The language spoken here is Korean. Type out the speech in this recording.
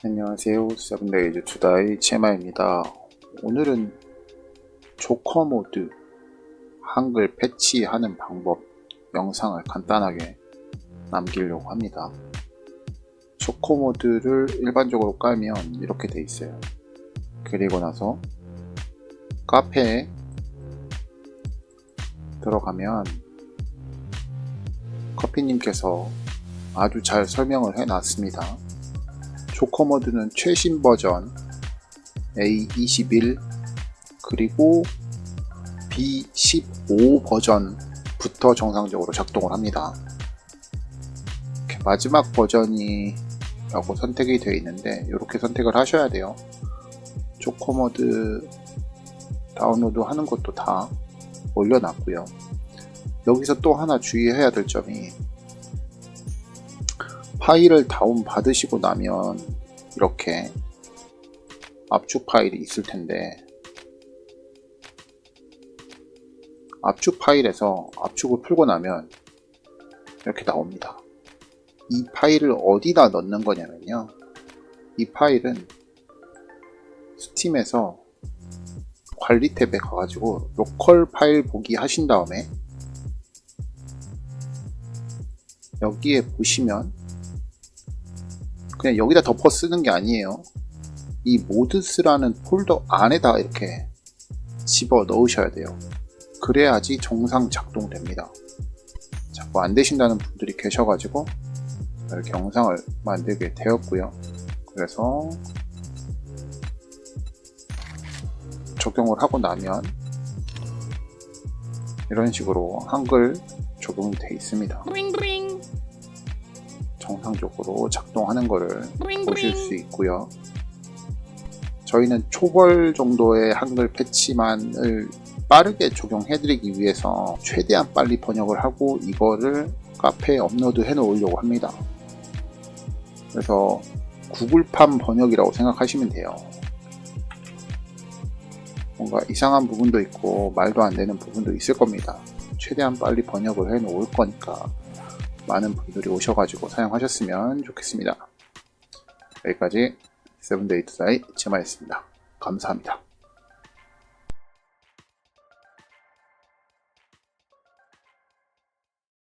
안녕하세요. 세븐데이즈 투다이 채마입니다. 오늘은 조커 모드 한글 패치하는 방법 영상을 간단하게 남기려고 합니다. 조커 모드를 일반적으로 깔면 이렇게 돼 있어요. 그리고 나서 카페에 들어가면 커피님께서 아주 잘 설명을 해 놨습니다. 조커 모드는 최신 버전 A21 그리고 B15 버전부터 정상적으로 작동을 합니다. 마지막 버전이 라고 선택이 되어 있는데 이렇게 선택을 하셔야 돼요. 조커 모드 다운로드 하는 것도 다 올려놨고요. 여기서 또 하나 주의해야 될 점이 파일을 다운 받으시고 나면 이렇게 압축 파일이 있을 텐데 압축 파일에서 압축을 풀고 나면 이렇게 나옵니다. 이 파일을 어디다 넣는 거냐면요. 이 파일은 스팀에서 관리 탭에 가가지고 로컬 파일 보기 하신 다음에 여기에 보시면 그냥 여기다 덮어 쓰는 게 아니에요. 이 모드스라는 폴더 안에다 이렇게 집어 넣으셔야 돼요. 그래야지 정상 작동됩니다. 자꾸 안 되신다는 분들이 계셔가지고 이렇게 영상을 만들게 되었고요. 그래서 적용을 하고 나면 이런 식으로 한글 적용이 되어 있습니다. Bring bring 정상적으로 작동하는 것을 보실 수 있고요. 저희는 초벌 정도의 한글 패치만을 빠르게 적용해드리기 위해서 최대한 빨리 번역을 하고 이거를 카페에 업로드 해 놓으려고 합니다. 그래서 구글판 번역이라고 생각하시면 돼요. 뭔가 이상한 부분도 있고 말도 안 되는 부분도 있을 겁니다. 최대한 빨리 번역을 해 놓을 거니까 많은 분들이 오셔가지고 사용하셨으면 좋겠습니다. 여기까지 세븐데이 투사이 제마였습니다. 감사합니다.